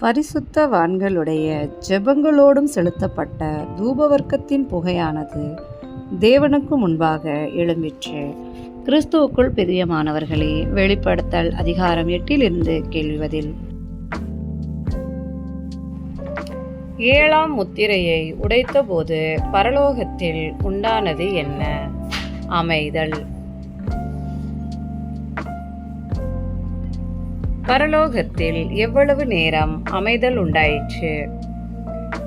பரிசுத்தவான்களுடைய ஜெபங்களோடும் செலுத்தப்பட்ட தூபவர்க்கத்தின் புகையானது தேவனுக்கு முன்பாக எழும்பிற்று. கிறிஸ்துவுக்குள் பிரியமானவர்களே வெளிப்படுத்தல் அதிகாரம் எட்டிலிருந்து கேள்விவதில். ஏழாம் முத்திரையை உடைத்தபோது பரலோகத்தில் உண்டானது என்ன? அமைதல் பரலோகத்தில் எவ்வளவு நேரம் அமைதல் உண்டாயிற்று?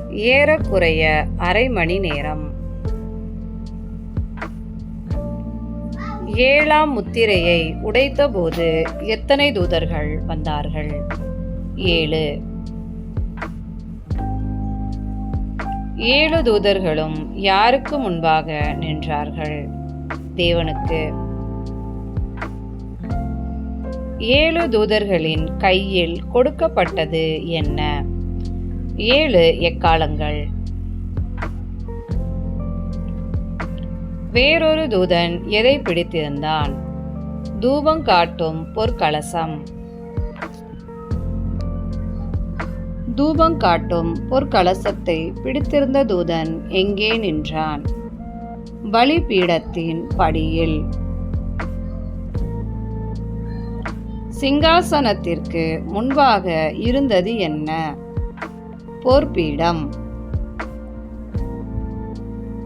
ஏறக்குறைய அரை மணி நேரம். ஏழாம் முத்திரையை உடைத்தபோது எத்தனை தூதர்கள் வந்தார்கள்? ஏழு. ஏழு தூதர்களும் யாருக்கு முன்பாக நின்றார்கள்? தேவனுக்கு. ஏழு தூதர்களின் கையில் கொடுக்கப்பட்டது என்ன? ஏழு எக்காலங்கள். வேறொரு தூதன் எதை பிடித்திருந்தான்? தூபம் காட்டும் பொற்கலசம். தூபம் காட்டும் பொற்கலசத்தை பிடித்திருந்த தூதன் எங்கே நின்றான்? பலிபீடத்தின் படியில். சிங்காசனத்திற்கு முன்பாக இருந்தது என்ன? போர்ப்பீடம்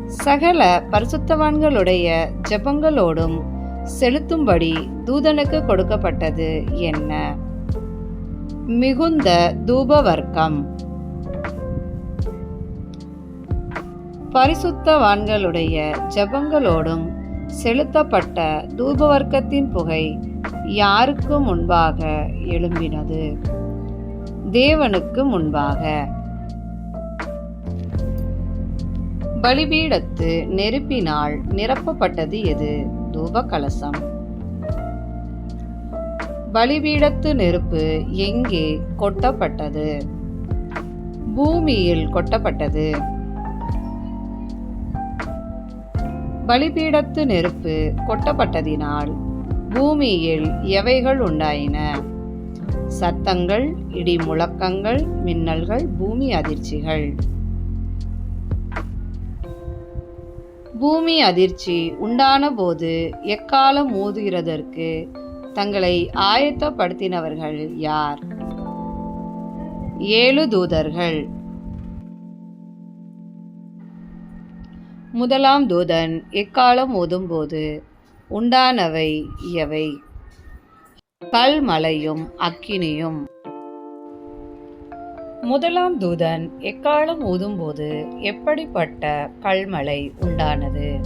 சகல பரிசுத்தவான்களுடைய ஜெபங்களோடும் செலுத்தும்படி தூதனுக்கு கொடுக்கப்பட்டது என்ன? மிகுந்த தூபவர்க்கம். பரிசுத்தவான்களுடைய ஜெபங்களோடும் செலுத்தப்பட்ட தூபவர்க்கத்தின் புகை யாருக்கு முன்பாக எழும்பினது? தேவனுக்கு முன்பாக. பலிபீடத்து நெருப்பினால் நிரப்பப்பட்டது எது? தூப கலசம் பலிபீடத்து நெருப்பு எங்கே கொட்டப்பட்டது? பூமியில் கொட்டப்பட்டது. பலிபீடத்து நெருப்பு கொட்டப்பட்டதினால் பூமியில் எவைகள் உண்டாயின? சத்தங்கள் இடி முழக்கங்கள் மின்னல்கள் பூமி அதிர்ச்சிகள். பூமி அதிர்ச்சி உண்டான போது எக்காலம் ஊதுகிறதற்கு தங்களை ஆயத்தப்படுத்தினவர்கள் யார்? ஏழு தூதர்கள். முதலாம் தூதன் எக்காலம் ஓதும்போது உண்டானவை எவை கல்மலையும் அக்கினியும். முதலாம் தூதன் எக்காலம் ஊதும்போது எப்படிப்பட்ட கல்மலை உண்டானது?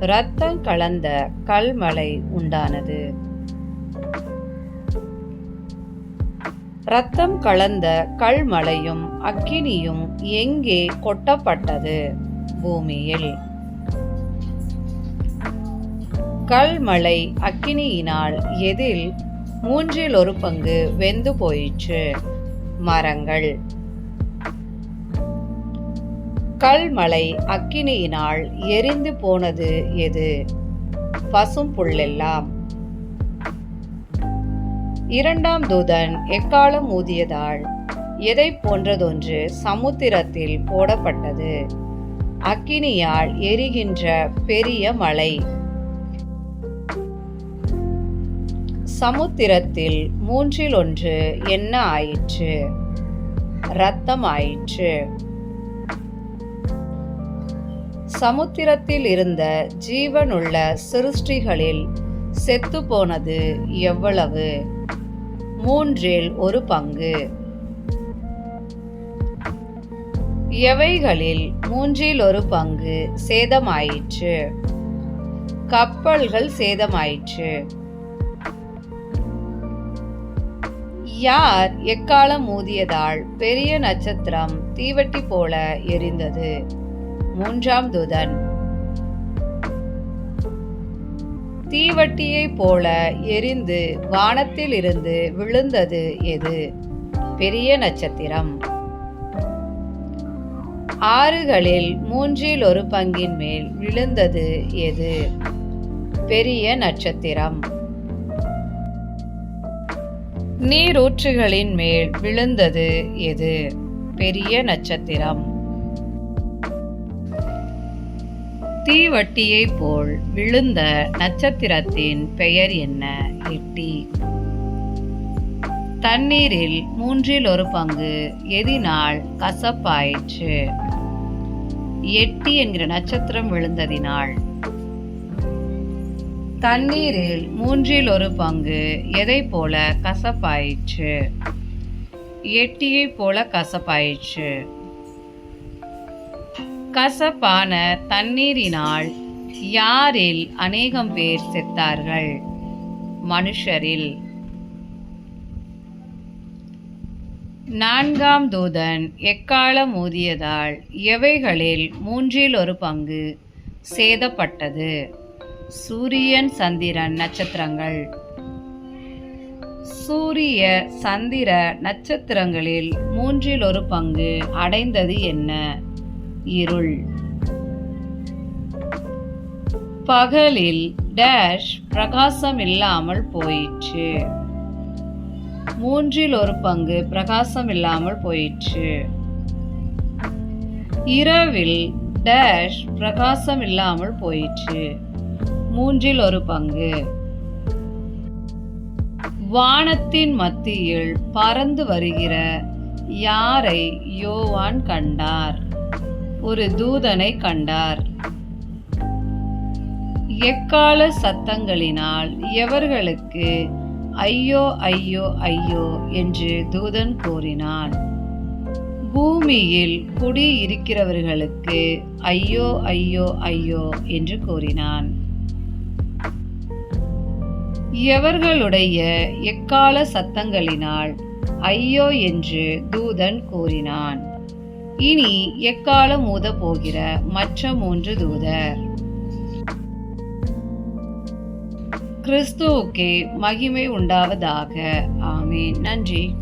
இரத்தம் கலந்த கல்மலை உண்டானது. இரத்தம் கலந்த கல்மலையும் அக்கினியும் எங்கே கொட்டப்பட்டது? பூமியில். கல்மலை அக்கினியினால் எதில் மூன்றில் ஒரு பங்கு வெந்து போயிற்று. மரங்கள். கல்மலை அக்கினியினால் எரிந்து போனது எது? பசும் புல்லெல்லாம். இரண்டாம் தூதன் எக்காலம் ஊதியதால் எதை போன்றதொன்று சமுத்திரத்தில் போடப்பட்டது. அக்கினியால் எரிகின்ற பெரிய மலை சமுத்திரத்தில் மூன்றில் ஒன்று என்ன ஆயிற்று? ரத்தம் ஆயிற்று சமுத்திரத்தில் இருந்த ஜீவனுள்ள சிருஷ்டிகளில் செத்து போனது எவ்வளவு? மூன்றில் ஒரு பங்கு. எவைகளில் மூன்றில் ஒரு பங்கு சேதமாயிற்று? கப்பல்கள் சேதமாயிற்று. யார் எக்காலம் ஊதியதால் பெரிய நட்சத்திரம் தீவட்டி போல எரிந்தது? மூன்றாம் துதன். தீவட்டியைப் போல எரிந்து வானத்தில் இருந்து விழுந்தது எது? பெரிய நட்சத்திரம். ஆறுகளில் மூன்றில் ஒரு பங்கின் மேல் விழுந்தது எது? பெரிய நட்சத்திரம். நீரூற்றுகளின் மேல் விழுந்தது எது? பெரிய நட்சத்திரம். தீவட்டியைப் போல் விழுந்த நட்சத்திரத்தின் பெயர் என்ன? எட்டி. தண்ணீரில் மூன்றில் ஒரு பங்கு எதினால் கசப்பாயிற்று. எட்டி என்கிற நட்சத்திரம் விழுந்ததினால் தண்ணீரில் மூன்றில் ஒரு பங்கு எதை போல கசப்பாயிற்று? எட்டியைப் போல கசப்பாயிற்று. கசப்பான தண்ணீரினால் யாரில் அநேகம் பேர் செத்தார்கள்? மனுஷரில். நான்காம் தூதன் எக்காலம் ஊதியதால் எவைகளில் மூன்றில் ஒரு பங்கு சேதப்பட்டது? சூரியன் சந்திரன் நட்சத்திரங்கள். சூரிய சந்திர நட்சத்திரங்களில் மூன்றில் ஒரு பங்கு அடைந்தது என்ன? இருள். பகலில் டேஷ் பிரகாசம் இல்லாமல் போயிற்று. மூன்றில் ஒரு பங்கு பிரகாசம் இல்லாமல் போயிற்று. இரவில் டேஷ் பிரகாசம் இல்லாமல் போயிற்று. மூன்றில் ஒரு பங்கு. வானத்தின் மத்தியில் பறந்து வருகிற யாரை யோவான் கண்டார்? ஒரு தூதனை கண்டார். எக்கால சத்தங்களினால் எவர்களுக்கு ஐயோ ஐயோ ஐயோ என்று தூதன் கூறினான். பூமியில் குடி இருக்கிறவர்களுக்கு ஐயோ ஐயோ ஐயோ என்று கூறினான். எவர்களுடைய எக்கால சத்தங்களினால் ஐயோ என்று தூதன் கூறினான். இனி எக்காலம் ஊத போகிற மற்ற மூன்று தூதர்? கிறிஸ்துவுக்கே மகிமை உண்டாவதாக. ஆமேன். நன்றி.